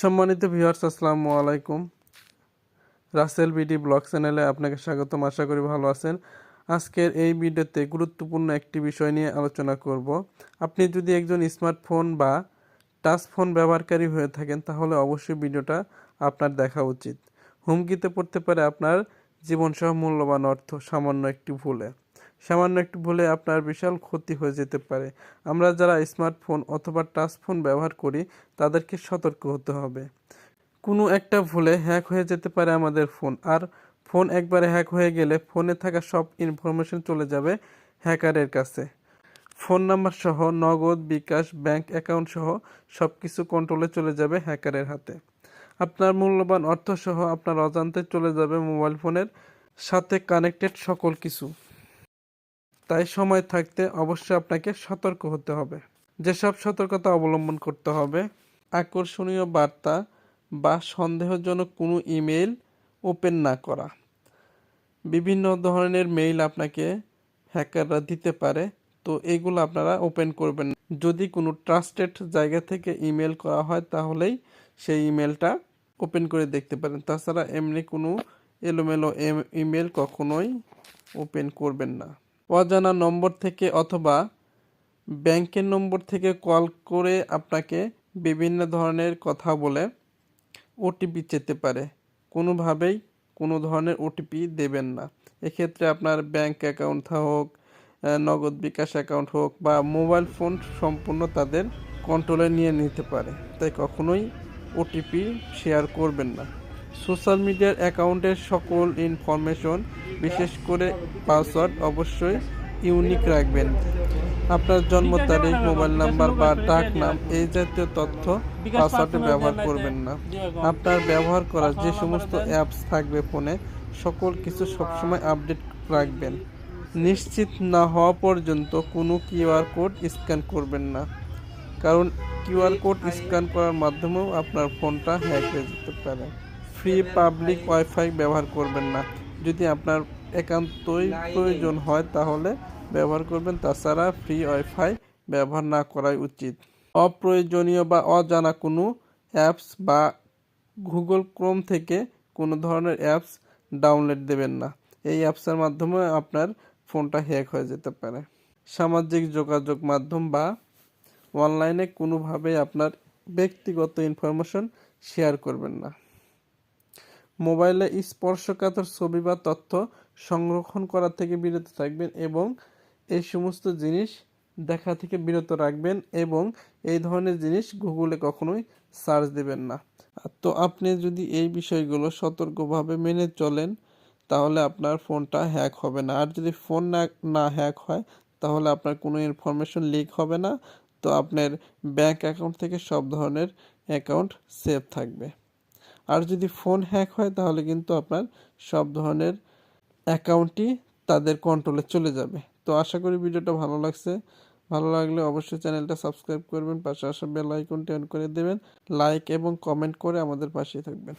সম্মানিত ভিউয়ার্স আসসালামু আলাইকুম। রাসেল বিডি ব্লগ চ্যানেলে আপনাকে স্বাগতম। আশা করি ভালো আছেন। আজকের এই ভিডিওতে গুরুত্বপূর্ণ একটি বিষয় নিয়ে আলোচনা করব। আপনি যদি একজন স্মার্টফোন বা টাচ ফোন ব্যবহারকারী হয়ে থাকেন, তাহলে অবশ্যই ভিডিওটা আপনার দেখা উচিত। হুমকিতে পড়তে পারে আপনার জীবনসহ মূল্যবান অর্থ, সামান্য একটি ভুলে। সামান্য একটু ভুলে আপনার বিশাল ক্ষতি হয়ে যেতে পারে। আমরা যারা স্মার্টফোন অথবা টাচ ফোন ব্যবহার করি, তাদেরকে সতর্ক হতে হবে। কোনো একটা ভুলে হ্যাক হয়ে যেতে পারে আমাদের ফোন, আর ফোন একবারে হ্যাক হয়ে গেলে ফোনে থাকা সব ইনফরমেশন চলে যাবে হ্যাকারের কাছে। ফোন নাম্বার সহ নগদ, বিকাশ, ব্যাংক অ্যাকাউন্ট সহ সব কিছু কন্ট্রোলে চলে যাবে হ্যাকারের হাতে। আপনার মূল্যবান অর্থ সহ আপনার অজান্তে চলে যাবে মোবাইল ফোনের সাথে কানেক্টেড সকল কিছু। তাই সময় থাকতে অবশ্যই আপনাকে সতর্ক হতে হবে। যেসব সতর্কতা অবলম্বন করতে হবে, আকর্ষণীয় বার্তা বা সন্দেহজনক কোনো ইমেল ওপেন না করা। বিভিন্ন ধরনের মেইল আপনাকে হ্যাকাররা দিতে পারে, তো এগুলো আপনারা ওপেন করবেন। যদি কোনো ট্রাস্টেড জায়গা থেকে ইমেল করা হয়, তাহলেই সেই ইমেলটা ওপেন করে দেখতে পারেন। তাছাড়া এমনি কোনো এলোমেলো ইমেল কখনোই ওপেন করবেন না। অজানা নম্বর থেকে অথবা ব্যাংকের নম্বর থেকে কল করে আপনাকে বিভিন্ন ধরনের কথা বলে ওটিপি চেতে পারে। কোনোভাবেই কোনো ধরনের ওটিপি দেবেন না। এক্ষেত্রে আপনার ব্যাংক অ্যাকাউন্ট হোক নগদ বিকাশ অ্যাকাউন্ট হোক বা মোবাইল ফোন সম্পূর্ণ তাদের কন্ট্রোলে নিয়ে নিতে পারে। তাই কখনোই ওটিপি শেয়ার করবেন না। সোশ্যাল মিডিয়ার অ্যাকাউন্টের সকল ইনফরমেশন, বিশেষ করে পাসওয়ার্ড, অবশ্যই ইউনিক রাখবেন। আপনার জন্ম তারিখ, মোবাইল নাম্বার বা ডাক নাম, এই জাতীয় তথ্য পাসওয়ার্ডে ব্যবহার করবেন না। আপনার ব্যবহার করা যে সমস্ত অ্যাপস থাকবে ফোনে, সকল কিছু সবসময় আপডেট রাখবেন। নিশ্চিত না হওয়া পর্যন্ত কোনো কিউআর কোড স্ক্যান করবেন না। কারণ কিউআর কোড স্ক্যান করার মাধ্যমেও আপনার ফোনটা হ্যাক হয়ে যেতে পারে। ফ্রি পাবলিক ওয়াইফাই ব্যবহার করবেন না। যদি আপনার একান্তই প্রয়োজন হয় তাহলে ব্যবহার করবেন, তাছাড়া ফ্রি ওয়াইফাই ব্যবহার না করাই উচিত। অপ্রয়োজনীয় বা অজানা কোনো অ্যাপস বা গুগল ক্রোম থেকে কোনো ধরনের অ্যাপস ডাউনলোড দেবেন না। এই অ্যাপসের মাধ্যমে আপনার ফোনটা হ্যাক হয়ে যেতে পারে। সামাজিক যোগাযোগ মাধ্যম বা অনলাইনে কোনোভাবেই আপনার ব্যক্তিগত ইনফরমেশন শেয়ার করবেন না। মোবাইলে স্পর্শকাতর ছবি বা তথ্য সংরক্ষণ করা থেকে বিরত থাকবেন এবং এই সমস্ত জিনিস দেখা থেকে বিরত রাখবেন এবং এই ধরনের জিনিস গুগলে কখনোই সার্চ দেবেন না। তো আপনি যদি এই বিষয়গুলো সতর্কভাবে মেনে চলেন, তাহলে আপনার ফোনটা হ্যাক হবে না। আর যদি ফোন না না হ্যাক হয়, তাহলে আপনার কোনো ইনফরমেশন লিক হবে না। তো আপনার ব্যাংক অ্যাকাউন্ট থেকে সব ধরনের অ্যাকাউন্ট সেভ থাকবে। আর যদি ফোন হ্যাক হয়, তাহলে কিন্তু আপনার সব ধরনের অ্যাকাউন্টই তাদের কন্ট্রোলে চলে যাবে। তো আশা করি ভিডিওটা ভালো লাগছে। ভালো লাগলে অবশ্যই চ্যানেলটা সাবস্ক্রাইব করবেন, পাশে আসা বেল আইকনটি অন করে দেবেন। লাইক এবং কমেন্ট করে আমাদের পাশে থাকবেন।